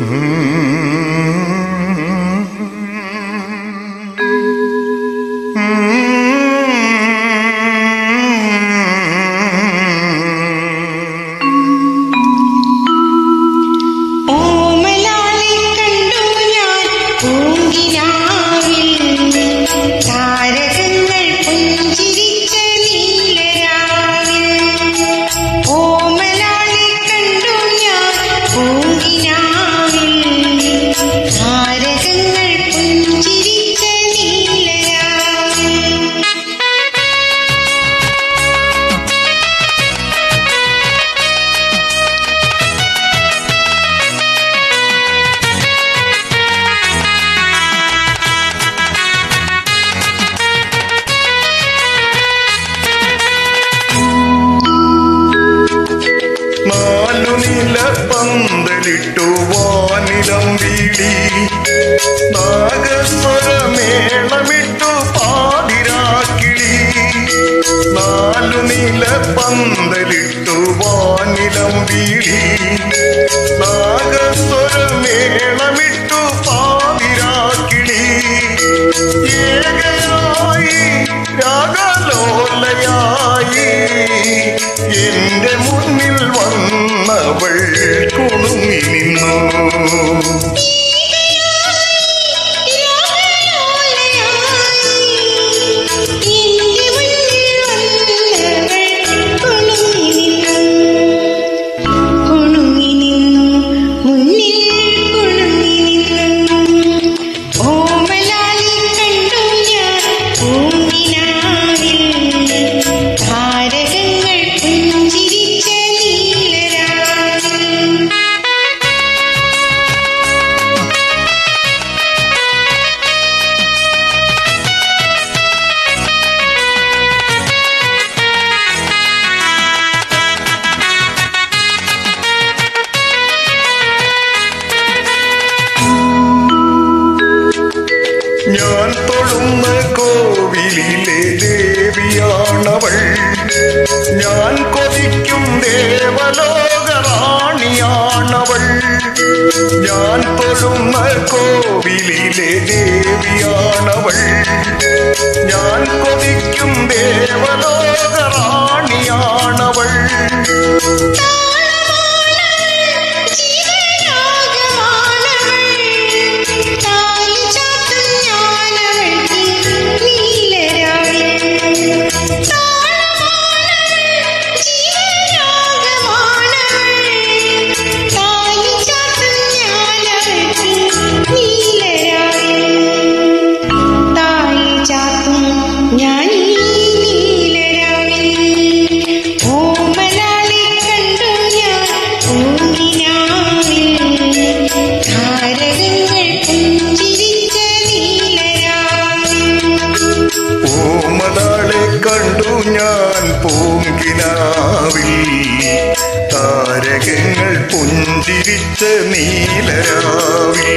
Mm-hmm. പന്തലിട്ടു വാനിലം വീടി. നാഗസ്വരമേളമിട്ടു പാതിരാക്കിളി നാലു നില പന്തലിട്ടു വാനിലം വീടി. നാഗസ്വരമേളമിട്ടു പാതിരാക്കിളി ഏകയായി രാഗലോലയായി. എന്റെ മുന്നിൽ വന്നവൾ mi കോവിലിലെ ദേവിയാണവൾ. ഞാൻ കൊതിക്കും ദേവലോകറാണിയാണവൾ. ഞാൻ തൊഴുന്ന കോവിലിലെ ദേവിയാണവൾ. ഞാൻ കൊതിക്കും ദേവലോകറാണിയാണവൾ കണ്ടു ഞാൻ പൂങ്കിനാവിൽ താരകങ്ങൾ പുഞ്ചിരിച്ച നീലരാവിൽ.